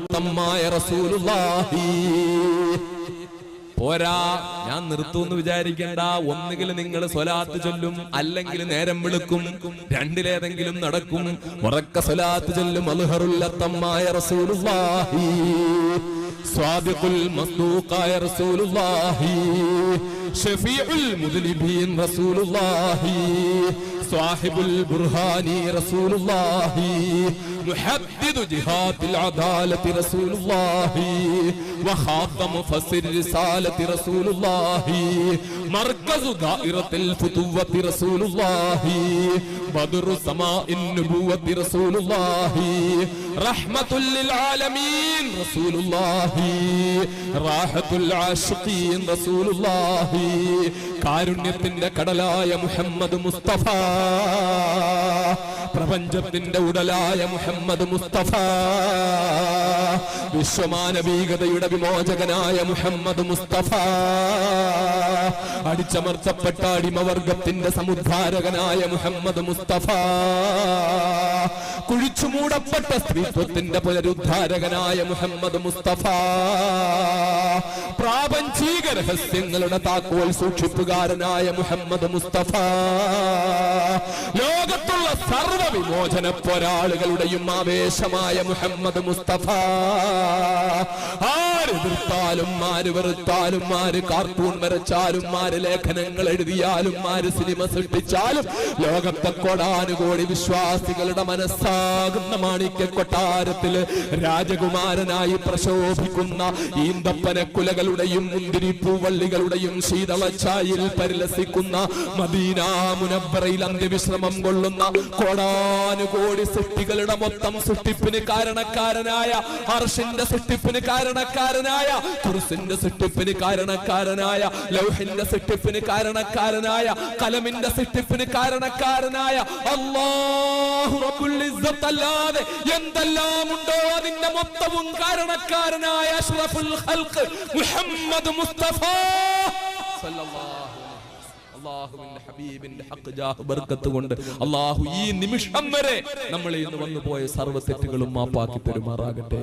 റസൂലുള്ളാഹി റസൂലുള്ളാഹി. പോരാ ഞാൻ നിർത്തുമെന്ന് വിചാരിക്കേണ്ട. ഒന്നുകിൽ നിങ്ങൾ സ്വലാത്ത് ചൊല്ലും അല്ലെങ്കിൽ നേരം വിളിക്കും. രണ്ടിലേതെങ്കിലും നടക്കും. ഉറക്ക സ്വലാത്ത് ചൊല്ലും അൽഹറുല്ലത്തമ്മായ റസൂലുള്ളാഹി. സ്വാദിഖുൽ മസ്ദൂഖായ റസൂലുള്ളാഹി. ഷഫീഉൽ മുദ്ലിബീൻ റസൂലുള്ളാഹി. സാഹിബുൽ ബുർഹാനി റസൂലുള്ളാഹി محدد جهات العدالة رسول الله وخاتم فسر رسالة رسول الله مركز دائرة الفتوة رسول الله بدر سماء النبوة رسول الله رحمة للعالمين رسول الله راحة العاشقين رسول الله കാരുണ്യത്തിന്റെ കടലായ മുഹമ്മദ് മുസ്തഫ പ്രപഞ്ചത്തിന്റെ ഉടലായ മുഹമ്മദ് മുസ്തഫ വിശ്വമാനവീകതയുടെ വിമോചകനായ മുഹമ്മദ് മുസ്തഫ അടിച്ചമർത്തപ്പെട്ട അടിമവർഗത്തിന്റെ സമുദ്ധാരകനായ മുഹമ്മദ് മുസ്തഫ. കുഴിച്ചു മൂടപ്പെട്ട സ്ത്രീത്വത്തിന്റെ പുനരുദ്ധാരകനായ മുഹമ്മദ് മുസ്തഫ. പ്രാപഞ്ചിക രഹസ്യങ്ങളുടെ താക്കോൽ സൂക്ഷിപ്പുകാരനായ മുഹമ്മദ് മുസ്തഫ. ലോകത്തുള്ള സർവ വിമോചന പോരാളികളുടെയും ആവേശമായ മുഹമ്മദ് മുസ്തഫ. എതിർത്താലും ആര് വെറുത്താലും ആര് കാർട്ടൂൺ വരച്ചാലും ആര് ലേഖനങ്ങൾ എഴുതിയാലും ആര് സിനിമ സൃഷ്ടിച്ചാലും ലോകത്തെ കോടാനുകോടി വിശ്വാസികളുടെ മനസ്സാകുന്ന മാണിക്യ കൊട്ടാരത്തിൽ രാജകുമാരനായി പ്രശോഭിക്കുന്ന ഈന്തപ്പന കുലകളുടെയും മുന്തിരി പൂവള്ളികളുടെയും ശീതളച്ചായിൽ പരിലസിക്കുന്ന മദീന അന്ത്യവിശ്രമം കൊള്ളുന്ന കോടാനുകോടി സൃഷ്ടികളുടെ മൊത്തം സൃഷ്ടിപ്പിന് കാരണക്കാരനായ ഹർഷിന്റെ സൃഷ്ടിപ്പിന് കാരണക്കാരനായ കുറിസിന്റെ സെട്ടിപ്പിന് കാരണക്കാരനായ ലൗഹിന്റെ സെട്ടിപ്പിന് കാരണക്കാരനായ കലമിന്റെ സെട്ടിപ്പിന് കാരണക്കാരനായ ഇസ്സത്ത് അല്ലാതെ എന്തെല്ലാം ഉണ്ടോ അതിന്റെ മൊത്തവും കാരണക്കാരനായ അഷ്റഫുൽ ഖൽഖ് മുഹമ്മദ് മുസ്തഫ സല്ലല്ലാഹു അള്ളാഹുവിന്റെ ഹബീബിന്റെ ഹക്ക് ജാഹ് ബർക്കത്ത് കൊണ്ട് അള്ളാഹു ഈ നിമിഷം വരെ നമ്മളിൽ നിന്ന് വന്നു പോയ സർവ തെറ്റുകളും മാപ്പാക്കി പെരുമാറാകട്ടെ.